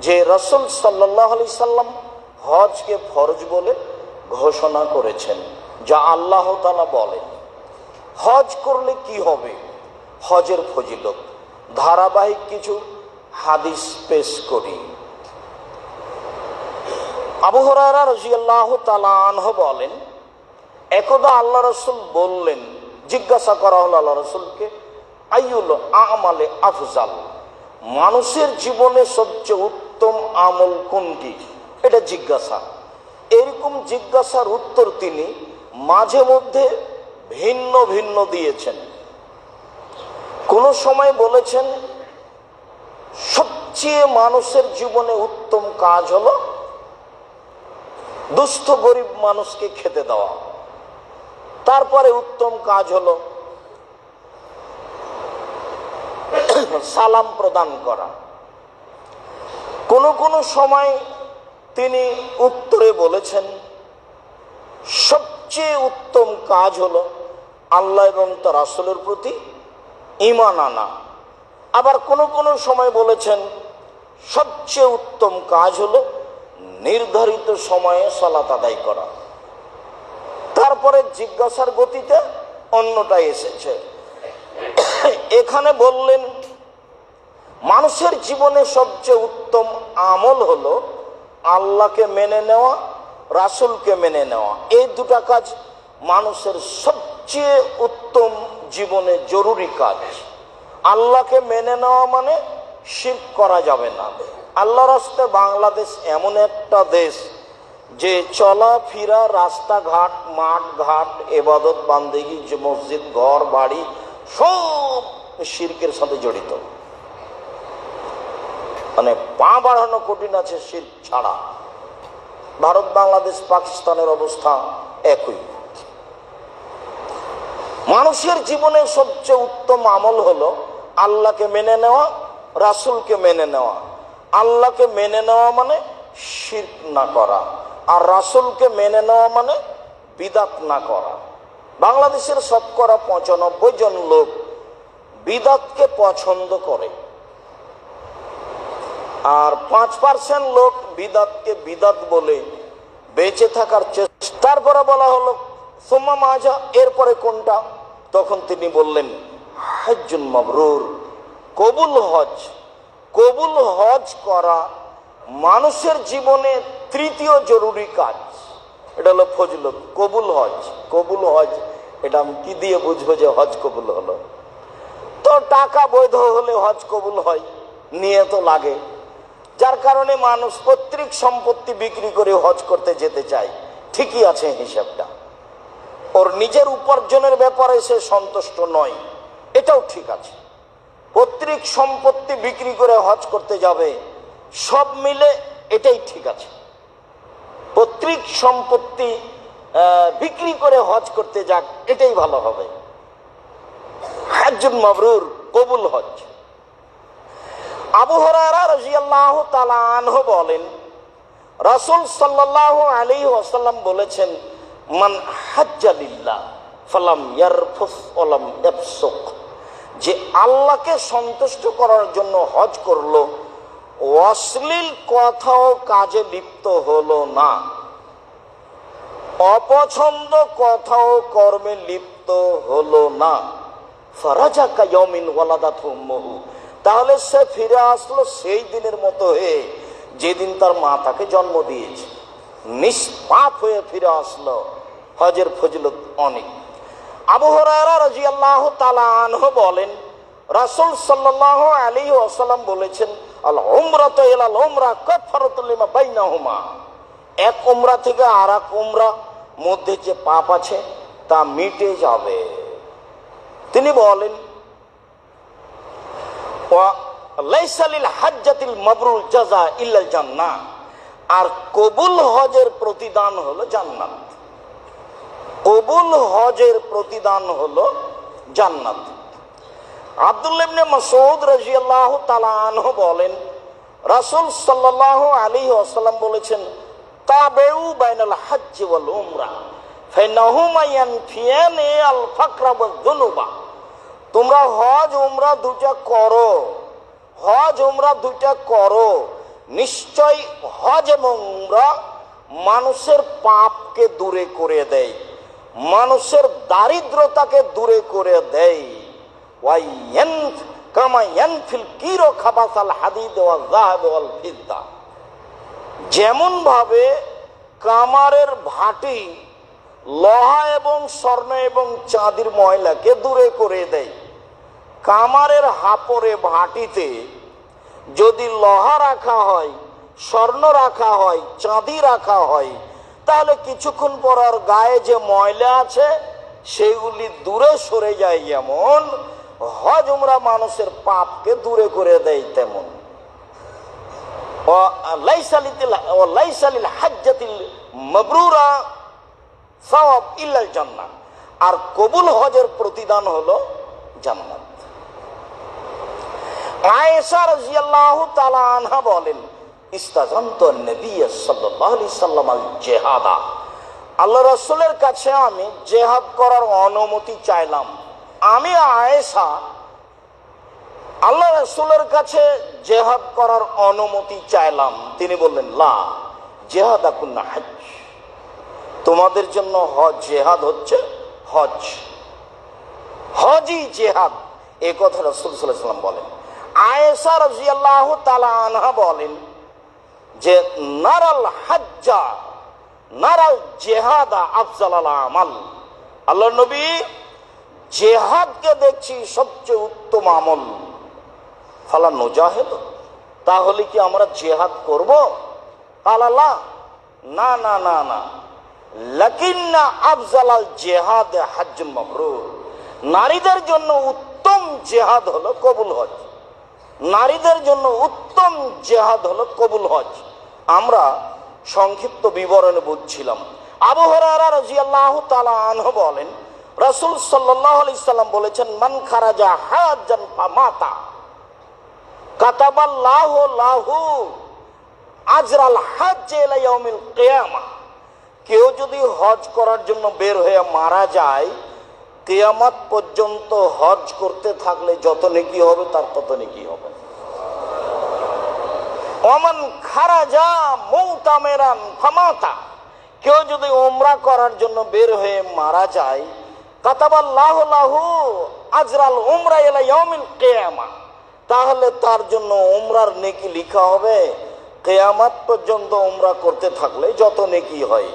যে রসুল সাল্লাহ আলি সাল্লাম হজকে ফরজ বলে ঘোষণা করেছেন, যা আল্লাহ তালা বলেন। হজ করলে কি হবে? হজের ফজিলত। ধারাবাহিক কিছু হাদিস পেশ করি। আবু হরারা রাজিয়াল্লাহ তালানহ বলেন, একদা আল্লাহ রসুল বললেন, জিজ্ঞাসা করা হলো আল্লাহ রসুলকে আইউল আমালে আফজাল? মানুষের জীবনে সবচেয়ে উত্তম আমল কোনটি? এটা জিজ্ঞাসা। এরকম জিজ্ঞাসার উত্তর তিনি মাঝে মধ্যে ভিন্ন ভিন্ন দিয়েছেন। কোন সময় বলেছেন, সবচেয়ে মানুষের জীবনে উত্তম কাজ হলো দুস্থ গরিব মানুষকে খেতে দেওয়া। তারপরে উত্তম কাজ হলো সালাম প্রদান করা। কোন কোন সময় তিনি উত্তরে বলেছেন, সবচেয়ে উত্তম কাজ হলো আল্লাহ এবং তার আসলের প্রতি ইমান আনা। আবার কোন কোন সময় বলেছেন, সবচেয়ে উত্তম কাজ হলো নির্ধারিত সময়ে সালাত আদায় করা। তারপরে জিজ্ঞাসার গতিতে অন্যটা এসেছে। এখানে বললেন মানুষের জীবনে সবচেয়ে উত্তম আমল হলো আল্লাহকে মেনে নেওয়া, রাসুলকে মেনে নেওয়া। এই দুটা কাজ মানুষের সবচেয়ে উত্তম জীবনে জরুরি কাজ। আল্লাহকে মেনে নেওয়া মানে শির করা যাবে না। আল্লাহ রাস্তে বাংলাদেশ এমন একটা দেশ যে চলা চলাফেরা, রাস্তাঘাট মাঠ ঘাট এবাদত, বান্দেগি যে মসজিদ ঘর বাড়ি সব শির্কের সাথে জড়িত। মানে পা বাড়ানো কঠিন আছে শির ছাড়া। ভারত, বাংলাদেশ, পাকিস্তানের অবস্থা একই। মানুষের জীবনের সবচেয়ে উত্তম আমল হলো আল্লাহকে মেনে নেওয়া, রাসুলকে মেনে নেওয়া। আল্লাহকে মেনে নেওয়া মানে শির না করা আর রাসুলকে মেনে নেওয়া মানে বিদাত না করা। বাংলাদেশের শতকরা পঁচানব্বই জন লোক বিদাতকে পছন্দ করে। আর পাঁচ পার্সেন্ট লোক বিদাতকে বিদাত বলে বেঁচে থাকার চেষ্টার তারপরে বলা হলো সোমা মাজা এরপরে কোনটা? তখন তিনি বললেন, হজ্জুন মবরুর, কবুল হজ। কবুল হজ করা মানুষের জীবনে তৃতীয় জরুরি কাজ। এটা হলো ফজলত, কবুল হজ। কবুল হজ, এটা আমি কি দিয়ে বুঝব যে হজ কবুল হলো? তো টাকা বৈধ হলে হজ কবুল হয়, নিয়ে তো লাগে। যার কারণে মানুষ পৈতৃক সম্পত্তি বিক্রি করে হজ করতে যেতে চায়। ঠিকই আছে হিসাবটা। ওর নিজের উপার্জনের ব্যাপারে সে সন্তুষ্ট নয়। এটাও ঠিক আছে। পৈতৃক সম্পত্তি বিক্রি করে হজ করতে যাবে, সব মিলে এটাই ঠিক আছে। পৈতৃক সম্পত্তি বিক্রি করে হজ করতে যাক, এটাই ভালো হবে। হাজুন মবরুর কবুল হজ। আবু হরারা বলেন, রাসুল সাল্লাহ আলী ওয়াসাল্লাম বলেছেন, মান ফালাম ইয়ারফুস ওলাম ইয়াফসুক। যে আল্লাহকে সন্তুষ্ট করার জন্য হজ করল, অশ্লীল কথাও কাজে লিপ্ত হলো না। অপছন্দ কথাও কর্মে লিপ্ত হলো না। ফরাজা কায়মিন ওয়ালাদা মহু তাহলে সে ফিরে আসলো সেই দিনের মতো হয়ে যেদিন তার মা তাকে জন্ম দিয়েছে। নিষ্পাপ হয়ে ফিরে আসলো হজের ফজলত অনেক। আবু হরারা রাজি আল্লাহ তালাহ বলেন, রাসুল সাল্লাহ আলী আসালাম বলেছেন, আল উমরা তো এলাল উমরা কফরতুল্লিমা বাইনা হুমা এক উমরা থেকে আর এক উমরা মধ্যে যে পাপ আছে তা মিটে যাবে। তিনি বলেন আর কবুল হজের প্রতিদান হলো জান্নাত। কবুল হজের প্রতিদান হলো জান্নাত। আব্দুল্লাহ ইবনে মাসউদ রাদিয়াল্লাহু তাআলা বলেন, রাসূল সাল্লাল্লাহু আলাইহি ওয়াসাল্লাম বলেছেন, তাবেউ বাইনাল হজ্জ ওয়াল উমরা, ফাইনাহুমা ইয়ানফিয়ানি আল ফাকরা ওয়াজ যুনুবা তোমরা হজ, উমরা দুটা করো। হজ, উমরা দুটা করো। নিশ্চয় হজ এবং উমরা মানুষের পাপকে দূরে করে দেয়। মানুষের দারিদ্রতাকে দূরে করে দেয়। যেমন ভাবে কামারের ভাটি লোহা এবং স্বর্ণ এবং চাঁদির ময়লাকে দূরে করে দেয়। কামারের হাপরে ভাটিতে যদি লহা রাখা হয়, স্বর্ণ রাখা হয়, চাঁদি রাখা হয়, তাহলে কিছুক্ষণ পর আর গায়ে যে ময়লা আছে, সেগুলি দূরে সরে যায় যেমন হজ উমরা মানুষের পাপকে দূরে করে দেয় তেমন। আর কবুল হজের প্রতিদান হলো জান্নাত। আলাইহি সাল্লাম আল্লাহ কাছে আমি জেহাদ করার অনুমতি চাইলাম। আমি আয়েশা আল্লাহ রসুলের কাছে জেহাদ করার অনুমতি চাইলাম। তিনি বললেন, লা, জেহাদ আকুন্না হজ তোমাদের জন্য হজ, জেহাদ হচ্ছে হজ হজই জেহাদ। এ কথা রসুল সাল্লাম বলেন। আয়েশা রাজিয়াল্লাহ তালা আনহা বলেন যে, নারাল হাজ্জা, নারাল জেহাদা আফজাল আমাল। আল্লাহ নবী, জেহাদকে দেখছি সবচেয়ে উত্তম আমল। ফালা নোজাহেদ, তাহলে কি আমরা জেহাদ করব? কালালা না না না না। লাকিন্না আফজালাল জেহাদ হাজ্জুল মাবরুর। নারীদের জন্য উত্তম জেহাদ হলো কবুল হজ। নারীদের জন্য উত্তম জেহাদ হলো কবুল হজ। আমরা সংক্ষিপ্ত বিবরণে বুঝছিলাম। তাআলা বলেন, রাসূল সাল্লাম বলেছেন, মান খারাজা ফামাতা, কাতাবাল্লাহু লাহু আজরাল কেউ যদি হজ করার জন্য বের হয়ে মারা যায় কেয়ামত পর্যন্ত হজ করতে থাকলে যত নেকি হবে, তার তত নেকি হবে। অমন খারাজা মৌতামেরান ফামাতা। কেউ যদি ওমরা করার জন্য বের হয়ে মারা যায়, কাতাবাল্লাহ লাহু আজরাল উমরা এলা ইয়াউমিল কিয়ামা। তাহলে তার জন্য উমরার নেকি লিখা হবে, কেয়ামাত পর্যন্ত উমরা করতে থাকলে যত নেকি হয়।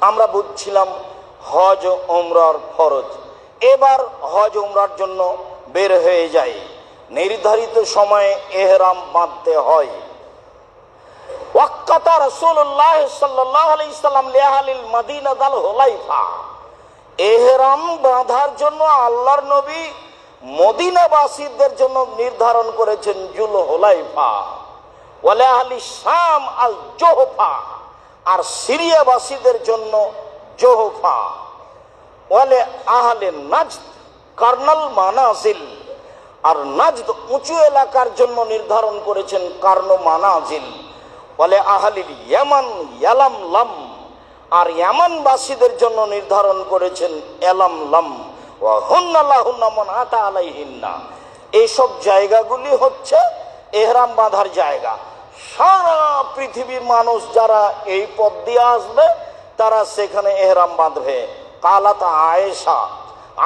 আমরা বুঝছিলাম হজ ওমরার ফরজ। এবার হজ উমরার জন্য বের হয়ে যায়। নির্ধারিত সময়ে এহরাম বাঁধতে হয়। দাল এহরাম বাঁধার জন্য আল্লাহর নবী মদিনাবাসীদের জন্য নির্ধারণ করেছেন জুল হোলাইফা। জোহফা। আর সিরিয়াবাসীদের জন্য জোহফা। ওয়ালে আহলে নাজদ, কার্নাল মানাজিল। আর নাজদ উঁচু এলাকার জন্য নির্ধারণ করেছেন কার্ন মানাজিল। বলে, আহালিল ইয়ামান ইয়ালাম লাম। আর ইয়ামানবাসীদের জন্য নির্ধারণ করেছেন এলাম লাম। এইসব জায়গাগুলি হচ্ছে এহরাম বাঁধার জায়গা। সারা পৃথিবীর মানুষ যারা এই পথ দিয়ে আসবে, তারা সেখানে এহরাম বাঁধবে। কালাত আয়েশা।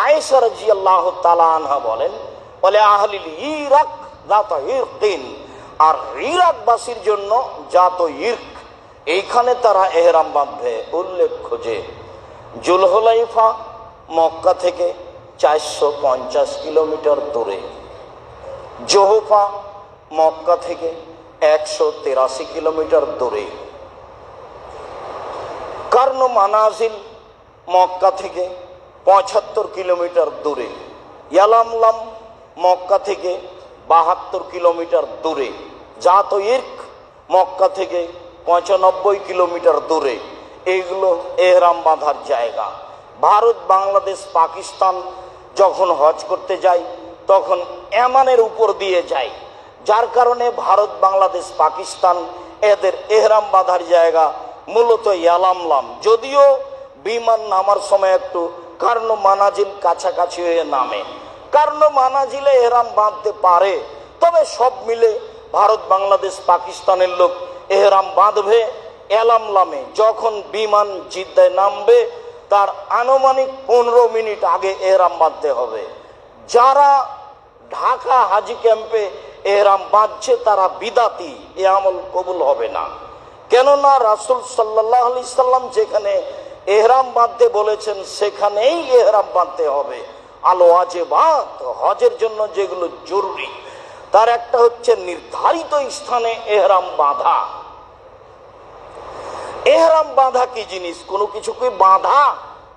আয়েশা রাজি আল্লাহ আনহা বলেন বলে আহলিল ইরাক দাতা ইরকিন। আর ইরাকবাসীর জন্য জাত ইর্ক। এইখানে তারা এহরাম বাঁধবে উল্লেখ্য যে জুলহলাইফা মক্কা থেকে চারশো পঞ্চাশ কিলোমিটার দূরে। জোহফা মক্কা থেকে একশো তেরাশি কিলোমিটার দূরে। কার্ন মানাজিল মক্কা থেকে পঁচাত্তর কিলোমিটার দূরে। ইয়ালামলাম মক্কা থেকে বাহাত্তর কিলোমিটার দূরে। জাত ইর্ক মক্কা থেকে পঁচানব্বই কিলোমিটার দূরে। এইগুলো এহরাম বাঁধার জায়গা। ভারত, বাংলাদেশ, পাকিস্তান যখন হজ করতে যায়, তখন এমানের উপর দিয়ে যায়। যার কারণে ভারত, বাংলাদেশ, পাকিস্তান এদের এহরাম বাঁধার জায়গা মূলত ইয়ালামলাম। যদিও বিমান নামার সময় একটু কার্ন মানাজিল কাছাকাছি হয়ে নামে। কার্ন মানাজিলে এহরাম বাঁধতে পারে। তবে সব মিলে ভারত, বাংলাদেশ, পাকিস্তানের লোক এহরাম বাঁধবে, এলাম লামে যখন বিমান জিদ্দায় নামবে, তার আনুমানিক পনেরো মিনিট আগে এহরাম বাঁধতে হবে। যারা ঢাকা হাজি ক্যাম্পে এহরাম বাঁধছে, তারা বিদাতি, এ আমল কবুল হবে না। কেননা রাসুল সাল্লাহ আলি সাল্লাম যেখানে এহরাম বাঁধতে বলেছেন, সেখানেই এহরাম বাঁধতে হবে। আলো আজে বাঁধ হজের জন্য যেগুলো জরুরি। তার একটা হচ্ছে নির্ধারিত স্থানে এহরাম বাঁধা। এহরাম বাঁধা কি জিনিস? কোনো কিছুকে বাঁধা?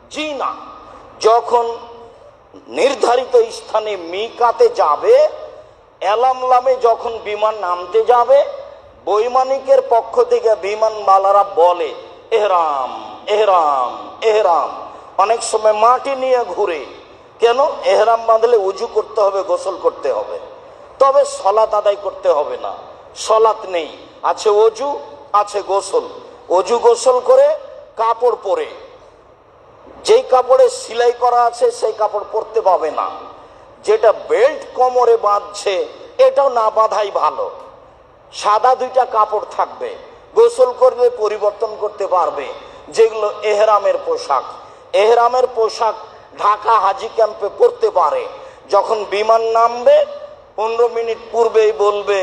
জি না। যখন নির্ধারিত স্থানে মিকাতে যাবে এলামলামে যখন বিমান নামতে যাবে, বৈমানিকের পক্ষ থেকে বিমানবালারা বলে, এহরাম। এহরাম এহরাম। অনেক সময় মাটি নিয়ে ঘুরে। কেন? এহরাম বাঁধলে উজু করতে হবে, গোসল করতে হবে। তবে সলাত আদায় করতে হবে না। সলাত নেই। আছে অজু আছে গোসল। অজু গোসল করে কাপড় পরে। যেই কাপড়ে সেলাই করা আছে, সেই কাপড় পরতে পাবে না। যেটা বেল্ট কোমরে বাঁধছে, এটাও না বাঁধাই ভালো। সাদা দুইটা কাপড় থাকবে। গোসল করলে পরিবর্তন করতে পারবে। যেগুলো এহরামের পোশাক। এহরামের পোশাক ঢাকা হাজি ক্যাম্পে পরতে পারে। যখন বিমান নামবে, পনেরো মিনিট পূর্বেই বলবে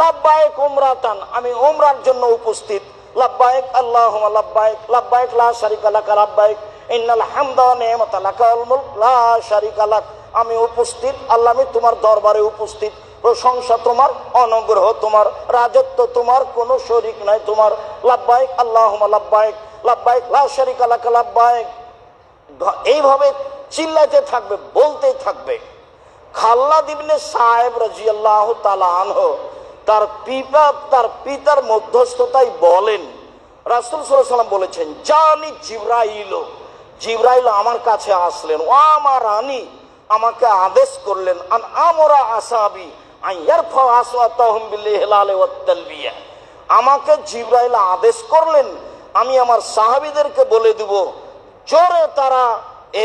লাভবায়ক ওমরাতান আমি ওমরার জন্য উপস্থিত। লাভবায়ক আল্লাহ লাভবায়ক লাভবায়ক লা শারিকা লাকা লাভবায়ক ইন্নাল হামদা নি'মাতা লাকাল লা শারিকা লাক। আমি উপস্থিত। আল্লাহ আমি তোমার দরবারে উপস্থিত। প্রশংসা তোমার, অনুগ্রহ তোমার, রাজত্ব তোমার, কোনো শরিক নাই তোমার। লাভবায়ক আল্লাহ লাভবায়ক লাভবায়ক লা শারিকা লাকা লাভবায়ক এইভাবে চিল্লাইতে থাকবে, বলতেই থাকবে। খাল্লাদ ইবনে সাহেব রাজিয়াল্লাহ তালাহ তার পিতা, তার পিতার মধ্যস্থতায় বলেন, রাসুল সাল্লাম বলেছেন, জানি জিব্রাইল জিব্রাইল আমার কাছে আসলেন। ও আমার রানী, আমাকে আদেশ করলেন, আন আমরা আসাবি আমাকে জিব্রাইল আদেশ করলেন, আমি আমার সাহাবীদেরকে বলে দিব, জোরে তারা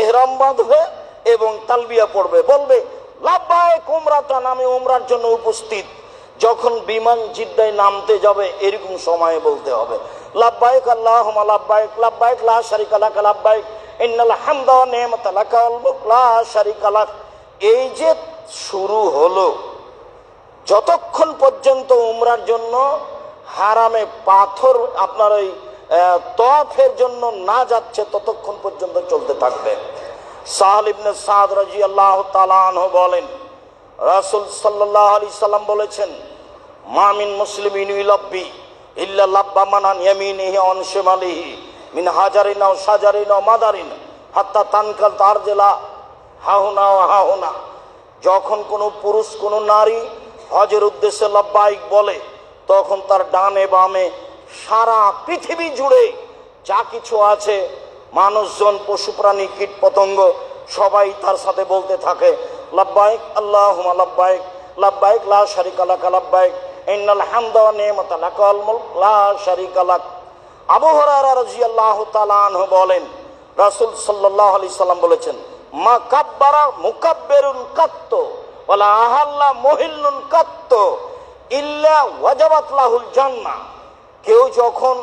এহরাম বাঁধবে এবং তালবিয়া পড়বে। বলবে লাভবায় কুমরাতান আমি উমরার জন্য উপস্থিত। যখন বিমান জিদ্দায় নামতে যাবে, এরকম সময়ে বলতে হবে লাভবায়ক আল্লাহ লাভবায়ক লাভবায়ক লাভবায়ক এই যে শুরু হলো যতক্ষণ পর্যন্ত উমরার জন্য হারামে পাথর আপনার ওই তফের জন্য না যাচ্ছে, ততক্ষণ পর্যন্ত চলতে থাকবে। সাহাল ইবনে সাদ রাজি আল্লাহ তালাহ বলেন, রাসুল সাল্লাহ আলি সাল্লাম বলেছেন মামিন মুসলিম ইনুইলব্বি ইল্লা লাব্বা মানান ইয়ামিনিহি অন শিমালিহি মিন হাজারিন ও সাজারিন ও মাদারিন হাত্তা তানকাল তার জেলা হাহুনা ও হাহুনা। যখন কোনো পুরুষ, কোনো নারী হজের উদ্দেশ্যে লব্বাইক বলে, তখন তার ডানে বামে সারা পৃথিবী জুড়ে যা কিছু আছে, মানুষজন, পশু প্রাণী, কীট পতঙ্গ, সবাই তার সাথে বলতে থাকে, লাব্বাইক আল্লাহ লাব্বাইক লাব্বাইক, লা শারিকা লাকা, লাব্বাইক, ইন্নাল হামদা নি'মাতা মুলক, লা শারিকা লাক। আবু রাদিয়াল্লাহু তাআলা আনহু বলেন, রাসূল সাল্লাল্লাহু আলাইহি সাল্লাম বলেছেন, মা কাব্বারা মুকাব্বিরুন কাত্ত। ওয়ালা আহাল্লা মুহিল্লুন কাত্ত ইল্লা ওয়াজাবাত লাহুল জান্নাহ। কেউ যখন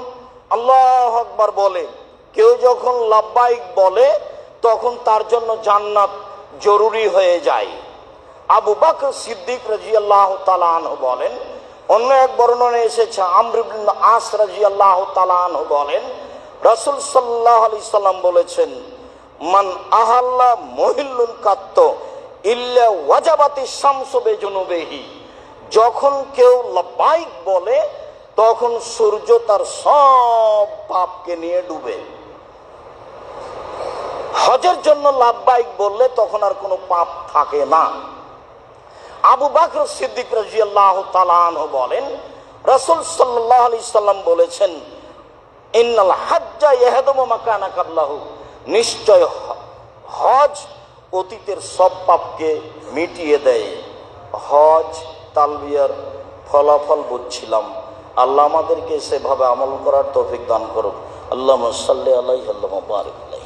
আল্লাহ আকবার বলে, কেউ যখন লাব্বাইক বলে, তখন তার জন্য জান্নাত জরুরি হয়ে যায়। আবু বকর সিদ্দিক রাজিয়াল্লাহ তালাহ বলেন, অন্য এক বর্ণনে এসেছে আমরিবুল আস রাজিয়াল্লাহ তালাহ বলেন, রাসুল সাল্লাহ আলি সাল্লাম বলেছেন, মান আহাল্লা মহিল্লুন কাত্ত ইল্লা ওয়াজাবাতি শামসবে জনুবেহি যখন কেউ লাব্বাইক বলে, তখন সূর্য তার সব পাপকে নিয়ে ডুবে। হজের জন্য লাভবাইক বললে তখন আর কোনো পাপ থাকে না। আবু বাকর সিদ্দিক রাজিয়াল্লাহ তালাহ বলেন, রসুল সাল্লাহ আলি সাল্লাম বলেছেন, ইন্নাল হাজ্জা ইহাদম মাকানা কাবলাহু। নিশ্চয় হজ অতীতের সব পাপকে মিটিয়ে দেয়। হজ, তালবিয়ার ফলাফল বুঝছিলাম। আল্লাহ আমাদেরকে সেভাবে আমল করার তৌফিক দান করুক। আল্লাহ সাল্লি আল্লাহ আলাইহি।